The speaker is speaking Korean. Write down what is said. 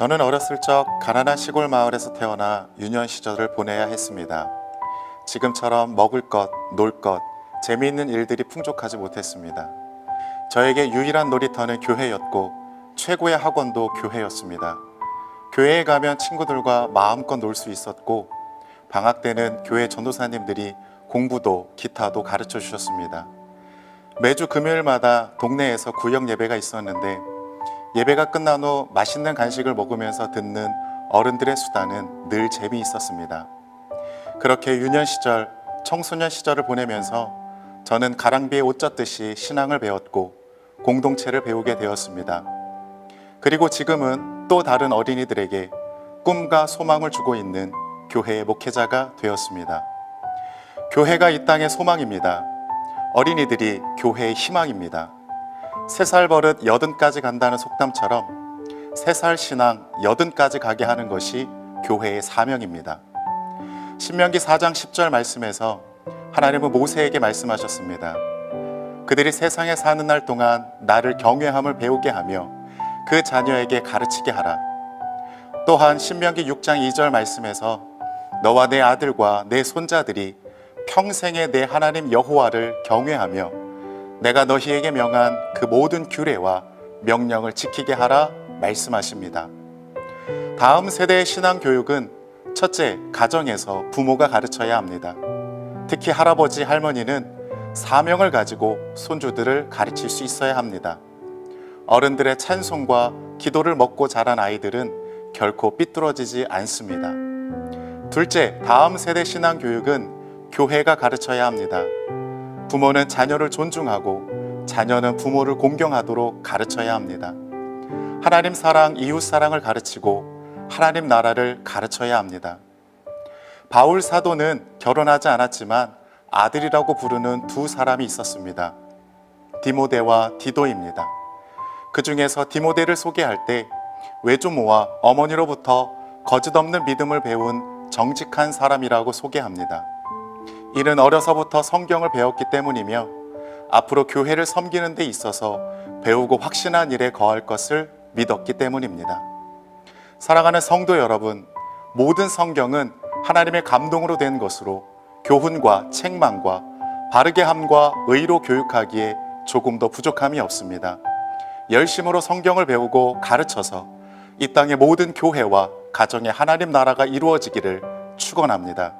저는 어렸을 적 가난한 시골 마을에서 태어나 유년 시절을 보내야 했습니다. 지금처럼 먹을 것, 놀 것, 재미있는 일들이 풍족하지 못했습니다. 저에게 유일한 놀이터는 교회였고 최고의 학원도 교회였습니다. 교회에 가면 친구들과 마음껏 놀 수 있었고 방학 때는 교회 전도사님들이 공부도 기타도 가르쳐 주셨습니다. 매주 금요일마다 동네에서 구역 예배가 있었는데 예배가 끝난 후 맛있는 간식을 먹으면서 듣는 어른들의 수다는 늘 재미있었습니다. 그렇게 유년 시절, 청소년 시절을 보내면서 저는 가랑비에 옷 젖듯이 신앙을 배웠고 공동체를 배우게 되었습니다. 그리고 지금은 또 다른 어린이들에게 꿈과 소망을 주고 있는 교회의 목회자가 되었습니다. 교회가 이 땅의 소망입니다. 어린이들이 교회의 희망입니다. 세 살 버릇 여든까지 간다는 속담처럼 세 살 신앙 여든까지 가게 하는 것이 교회의 사명입니다. 신명기 4장 10절 말씀에서 하나님은 모세에게 말씀하셨습니다. 그들이 세상에 사는 날 동안 나를 경외함을 배우게 하며 그 자녀에게 가르치게 하라. 또한 신명기 6장 2절 말씀에서 너와 내 아들과 내 손자들이 평생에 내 하나님 여호와를 경외하며 내가 너희에게 명한 그 모든 규례와 명령을 지키게 하라 말씀하십니다. 다음 세대의 신앙 교육은 첫째, 가정에서 부모가 가르쳐야 합니다. 특히 할아버지, 할머니는 사명을 가지고 손주들을 가르칠 수 있어야 합니다. 어른들의 찬송과 기도를 먹고 자란 아이들은 결코 삐뚤어지지 않습니다. 둘째, 다음 세대 신앙 교육은 교회가 가르쳐야 합니다. 부모는 자녀를 존중하고 자녀는 부모를 공경하도록 가르쳐야 합니다. 하나님 사랑, 이웃 사랑을 가르치고 하나님 나라를 가르쳐야 합니다. 바울 사도는 결혼하지 않았지만 아들이라고 부르는 두 사람이 있었습니다. 디모데와 디도입니다. 그 중에서 디모데를 소개할 때 외조모와 어머니로부터 거짓 없는 믿음을 배운 정직한 사람이라고 소개합니다. 이는 어려서부터 성경을 배웠기 때문이며 앞으로 교회를 섬기는 데 있어서 배우고 확신한 일에 거할 것을 믿었기 때문입니다. 사랑하는 성도 여러분, 모든 성경은 하나님의 감동으로 된 것으로 교훈과 책망과 바르게 함과 의로 교육하기에 조금 더 부족함이 없습니다. 열심으로 성경을 배우고 가르쳐서 이 땅의 모든 교회와 가정의 하나님 나라가 이루어지기를 축원합니다.